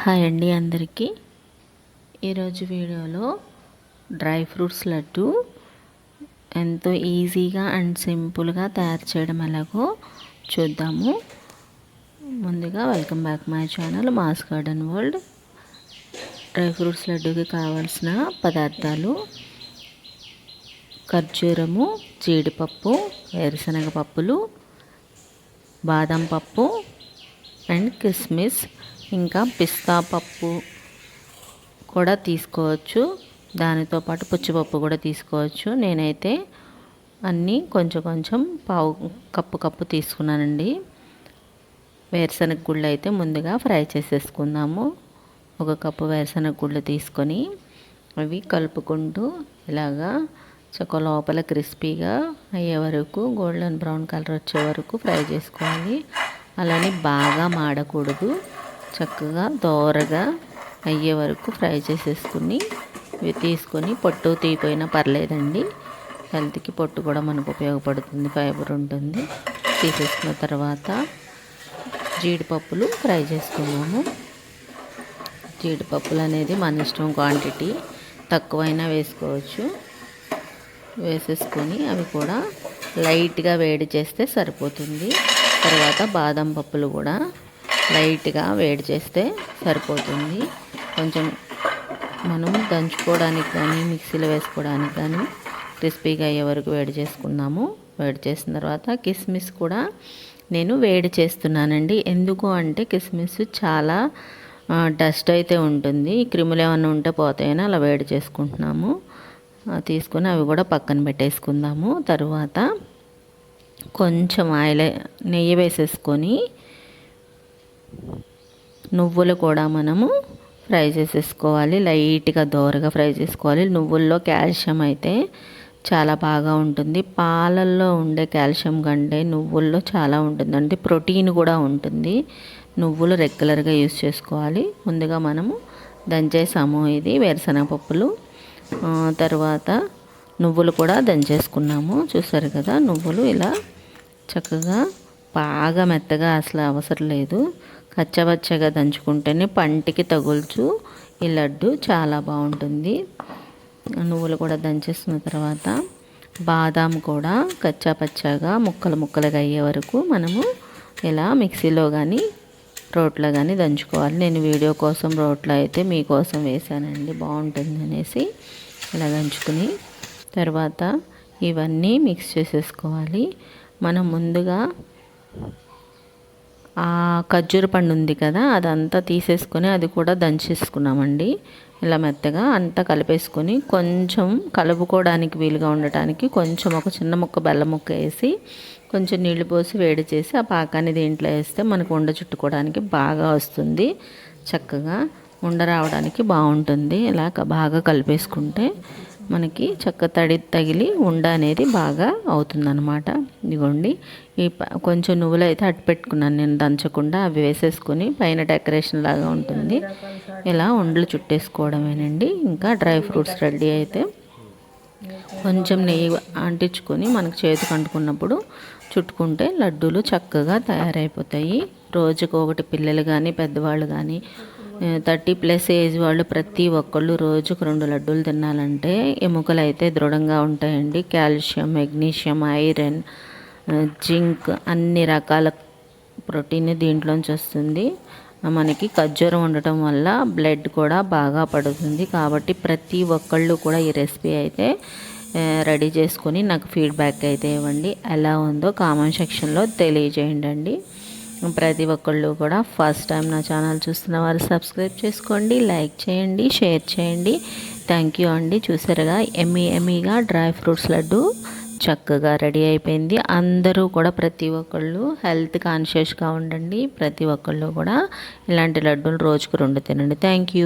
Hi అండి అందరికీ. ఈరోజు వీడియోలో డ్రై ఫ్రూట్స్ లడ్డు ఎంతో ఈజీగా అండ్ సింపుల్గా తయారు చేయడం ఎలాగో చూద్దాము. ముందుగా welcome back my channel mass garden world. Dry fruits లడ్డుకి కావాల్సిన పదార్థాలు ఖర్జూరము జీడిపప్పు వేరుశనగ పప్పులు బాదం పప్పు అండ్ కిస్మిస్ ఇంకా పిస్తా పప్పు కూడా తీసుకోవచ్చు. దానితో పాటు పుచ్చిపప్పు కూడా తీసుకోవచ్చు. నేనైతే అన్నీ కొంచెం కొంచెం పావు కప్పు కప్పు తీసుకున్నానండి. వేరుశనగ గుళ్ళు అయితే ముందుగా ఫ్రై చేసేసుకుందాము. ఒక కప్పు వేరుశనగ గుళ్ళు తీసుకొని అవి కలుపుకుంటూ ఇలాగా చక్క లోపల క్రిస్పీగా అయ్యే వరకు గోల్డెన్ బ్రౌన్ కలర్ వచ్చే వరకు ఫ్రై చేసుకోవాలి. అలానే బాగా మాడకూడదు. చక్కగా దోరగా అయ్యే వరకు ఫ్రై చేసేసుకుని ఇవి తీసుకొని పొట్టు తీపోయినా పర్లేదండి. హెల్త్కి పొట్టు కూడా మనకు ఉపయోగపడుతుంది ఫైబర్ ఉంటుంది. తీసేసుకున్న తర్వాత జీడిపప్పులు ఫ్రై చేసుకున్నాము. జీడిపప్పులు అనేది మన ఇష్టం క్వాంటిటీ తక్కువైనా వేసుకోవచ్చు. వేసేసుకొని అవి కూడా లైట్గా వేడి చేస్తే సరిపోతుంది. తర్వాత బాదం పప్పులు కూడా లైట్గా వేడి చేస్తే సరిపోతుంది. కొంచెం మనం దంచుకోవడానికి కానీ మిక్సీలో వేసుకోవడానికి కానీ క్రిస్పీగా అయ్యే వరకు వేడి చేసుకున్నాము వేడి చేసిన తర్వాత కిస్మిస్ కూడా నేను వేడి చేస్తున్నానండి. ఎందుకు అంటే కిస్మిస్ చాలా డస్ట్ అయితే ఉంటుంది. క్రిములు ఏమైనా ఉంటే పోతాయని అలా వేడి చేసుకుంటున్నాము. తీసుకొని అవి కూడా పక్కన పెట్టేసుకుందాము. తర్వాత కొంచెం ఆయిల్ నెయ్యి వేసేసుకొని నువ్వులు కూడా మనము ఫ్రై చేసేసుకోవాలి. లైట్గా దోరగా ఫ్రై చేసుకోవాలి. నువ్వుల్లో కాల్షియం అయితే చాలా బాగా ఉంటుంది. పాలల్లో ఉండే కాల్షియం కంటే నువ్వుల్లో చాలా ఉంటుంది. అంటే ప్రోటీన్ కూడా ఉంటుంది. నువ్వులు రెగ్యులర్గా యూస్ చేసుకోవాలి. ముందుగా మనము దంచేసాము ఇది వేరుశనగ పప్పులు. తర్వాత నువ్వులు కూడా దంచేసుకున్నాము. చూసారు కదా నువ్వులు ఇలా చక్కగా బాగా మెత్తగా అసలు అవసరం లేదు. కచ్చబచ్చగా దంచుకుంటేనే పంటికి తగులుచు ఈ లడ్డు చాలా బాగుంటుంది. నువ్వులు కూడా దంచేసిన తర్వాత బాదాం కూడా కచ్చాపచ్చాగా ముక్కలు ముక్కలుగా అయ్యే వరకు మనము ఇలా మిక్సీలో కానీ రోట్లో కానీ దంచుకోవాలి. నేను వీడియో కోసం రోట్లో అయితే మీకోసం వేసానండి బాగుంటుంది అనేసి ఇలా దంచుకుని తర్వాత ఇవన్నీ మిక్స్ చేసేసుకోవాలి. మనం ముందుగా ఆ ఖర్జూర పండు ఉంది కదా అదంతా తీసేసుకొని అది కూడా దంచేసుకున్నామండి. ఇలా మెత్తగా అంతా కలిపేసుకొని కొంచెం కలుపుకోవడానికి వీలుగా ఉండటానికి కొంచెం ఒక చిన్న ముక్క బెల్లం ముక్క వేసి కొంచెం నీళ్ళు పోసి వేడి చేసి ఆ పాకాన్ని దీంట్లో వేస్తే మనకు ఉండ చుట్టుకోవడానికి బాగా వస్తుంది. చక్కగా ఉండ రావడానికి బాగుంటుంది. ఇలా బాగా కలిపేసుకుంటే మనకి చక్క తడి తగిలి ఉండ అనేది బాగా అవుతుందన్నమాట. ఇదిగోండి. ఈ కొంచెం నువ్వులు అయితే అట్టు పెట్టుకున్నాను నేను దంచకుండా అవి వేసేసుకొని పైన డెకరేషన్ లాగా ఉంటుంది. ఇలా ఉండలు చుట్టేసుకోవడమేనండి. ఇంకా డ్రై ఫ్రూట్స్ రెడీ అయితే కొంచెం నెయ్యి అంటించుకొని మనకు చేతికి అంటుకున్నప్పుడు చుట్టుకుంటే లడ్డూలు చక్కగా తయారైపోతాయి. రోజుకు ఒకటి పిల్లలు కానీ పెద్దవాళ్ళు కానీ థర్టీ ప్లస్ ఏజ్ వాళ్ళు ప్రతి ఒక్కళ్ళు రోజుకు రెండు లడ్డూలు తినాలంటే ఎముకలు అయితే దృఢంగా ఉంటాయండి. కాల్షియం మెగ్నీషియం ఐరన్ జింక్ అన్ని రకాల ప్రోటీన్ దీంట్లోంచి వస్తుంది. మనకి ఖర్జూరం ఉండటం వల్ల బ్లడ్ కూడా బాగా పడుతుంది. కాబట్టి ప్రతి ఒక్కళ్ళు కూడా ఈ రెసిపీ అయితే రెడీ చేసుకొని నాకు ఫీడ్బ్యాక్ అయితే ఇవ్వండి. ఎలా ఉందో కామెంట్ సెక్షన్లో తెలియజేయండి ప్రతి ఒక్కళ్ళు కూడా ఫస్ట్ టైం నా ఛానల్ చూస్తున్న వారు సబ్స్క్రైబ్ చేసుకోండి లైక్ చేయండి షేర్ చేయండి. థ్యాంక్ యూ అండి. చూసారుగా ఎమ్మీ ఎమ్మీగా డ్రై ఫ్రూట్స్ లడ్డు చక్కగా రెడీ అయిపోయింది. అందరూ కూడా ప్రతి ఒక్కళ్ళు హెల్త్ కాన్షియస్గా ఉండండి. ప్రతి ఒక్కళ్ళు కూడా ఇలాంటి లడ్డూలు రోజుకు రెండు తినండి. Thank you